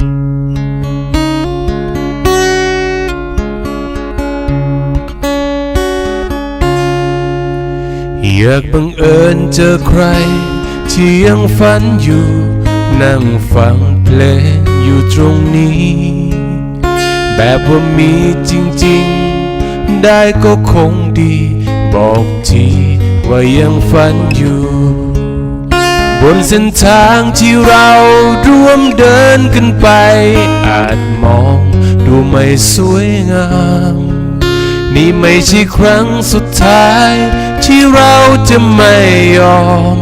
อยากบังเอิญเจอใคร ที่ยังฝันอยู่ นั่งฟังเพลงอยู่ตรงนี้ แบบว่ามีจริงๆ ได้ก็คงดี บอกทีว่ายังฝันอยู่ นเส้นทางที่เราร่วมเดินกันไป อาจมองดูไม่สวยงาม นี่ไม่ใช่ครั้งสุดท้าย ที่เราจะไม่ยอม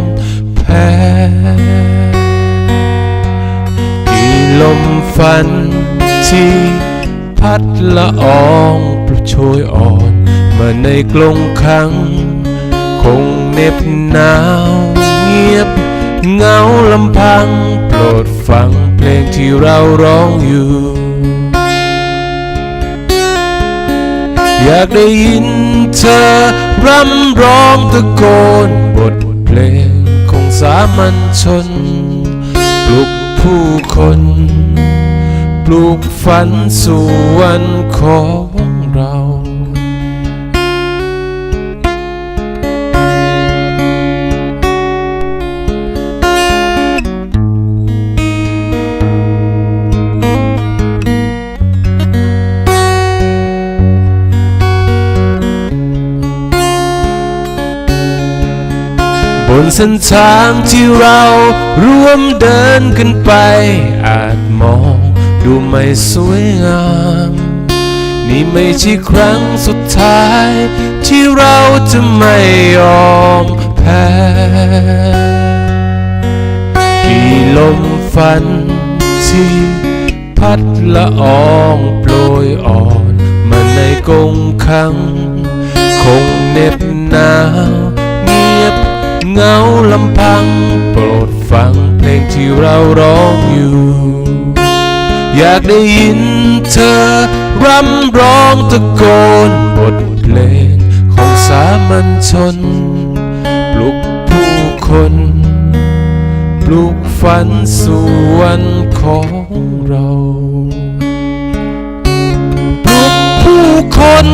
แพ้กี่ลมฝันที่พัดละอองประโชยอ่อนมาในกลงคัง คงเน็บหนาวเงียบ เงาลำพัง โปรดฟังเพลงที่เราร้องอยู่ อยากได้ยินเธอร่ำร้องตะโกน บทเพลงของสามัญชน ปลุกผู้คน ปลูกฝันสู่วันของ นเส้นทางที่เราร่วมเดินกันไป อาจมองดูไม่สวยงาม นี่ไม่ใช่ครั้งสุดท้าย ที่เราจะไม่ยอมแพ้กี่ลมฝันที่พัดละอองโปรยอ่อน มาในกงคัง คงเหน็บหนาว เหงาลำพัง โปรดฟังเพลงที่เราร้องอยู่ อยากได้ยินเธอร่ำร้องตะโกนบทเพลงของสามัญชน ปลุกผู้คน ปลูกฝันสู่วันของเรา ปลุกผู้คน